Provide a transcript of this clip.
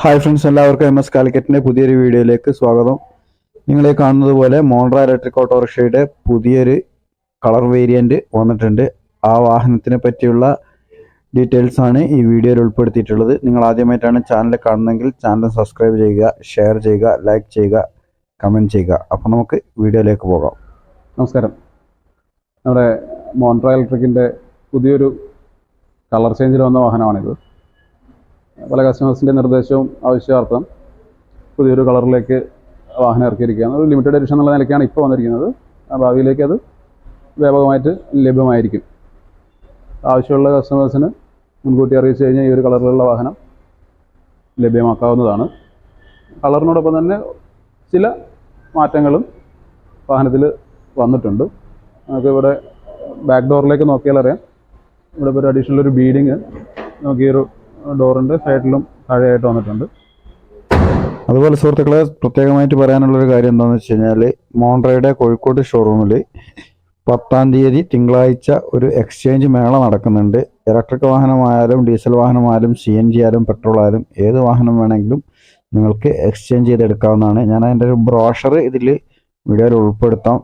Hi friends എല്ലാവർക്കും M S കാലിക്കറ്റിന്റെ പുതിയൊരു വീഡിയോയിലേക്ക് സ്വാഗതം. നിങ്ങളെ കാണുന്നത് പോലെ മോണ്ട്ര ഇലക്ട്രിക് ഓട്ടോറിക്ഷയുടെ പുതിയൊരു കളർ വേരിയന്റ് വന്നിട്ടുണ്ട്. ആ വാഹനത്തിനെ പറ്റിയുള്ള ഡീറ്റെയിൽസ് ആണ് ഈ വീഡിയോയിൽ ഉൾപ്പെടുത്തിയിട്ടുള്ളത്. നിങ്ങൾ ആദ്യമായിട്ടാണ് ചാനൽ കാണുന്നതെങ്കിൽ ചാനൽ സബ്സ്ക്രൈബ് ചെയ്യുക ഷെയർ ചെയ്യുക ലൈക്ക് ചെയ്യുക കമന്റ് ചെയ്യുക. അപ്പോൾ നമുക്ക് വീഡിയോയിലേക്ക് പോകാം. നമസ്കാരം. നമ്മുടെ മോൺട്ര ഇലക്ട്രിക്കിന്റെ പുതിയൊരു കളർ ചേഞ്ചിൽ വന്ന വാഹനമാണിത്. പല കസ്റ്റമേഴ്സിന്റെ നിർദ്ദേശവും ആവശ്യാർത്ഥം പുതിയൊരു കളറിലേക്ക് വാഹനം ഇറക്കിയിരിക്കുകയാണ്. ഒരു ലിമിറ്റഡ് എഡിഷൻ എന്നുള്ള നിലയ്ക്കാണ് ഇപ്പോൾ വന്നിരിക്കുന്നത്. ഭാവിയിലേക്ക് അത് വ്യാപകമായിട്ട് ലഭ്യമായിരിക്കും. ആവശ്യമുള്ള കസ്റ്റമേഴ്സിന് മുൻകൂട്ടി അറിയിച്ചു കഴിഞ്ഞാൽ ഈ ഒരു കളറിലുള്ള വാഹനം ലഭ്യമാക്കാവുന്നതാണ്. കളറിനോടൊപ്പം തന്നെ ചില മാറ്റങ്ങളും വാഹനത്തിൽ വന്നിട്ടുണ്ട്. നമുക്ക് ഇവിടെ ബാക്ക് ഡോറിലേക്ക് നോക്കിയാൽ അറിയാം. ഇവിടെ ഒരു അഡീഷണൽ ഒരു ബീഡിങ് നമുക്ക് ഈ ഒരു ഡോറിന്റെ സൈഡിലും താഴെയായിട്ട് വന്നിട്ടുണ്ട്. അതുപോലെ സുഹൃത്തുക്കളെ പ്രത്യേകമായിട്ട് പറയാനുള്ളൊരു കാര്യം എന്താണെന്ന് വെച്ച് കഴിഞ്ഞാൽ മോണ്ട്രയുടെ കോഴിക്കോട് ഷോറൂമിൽ പത്താം തീയതി തിങ്കളാഴ്ച ഒരു എക്സ്ചേഞ്ച് മേള നടക്കുന്നുണ്ട്. ഇലക്ട്രിക് വാഹനമായാലും ഡീസൽ വാഹനമായാലും സി എൻ ജി ആയാലും പെട്രോൾ ആയാലും ഏത് വാഹനം വേണമെങ്കിലും നിങ്ങൾക്ക് എക്സ്ചേഞ്ച് ചെയ്തെടുക്കാവുന്നതാണ്. ഞാൻ അതിന്റെ ഒരു ബ്രോഷർ ഇതിൽ വീഡിയോയിൽ ഉൾപ്പെടുത്താം.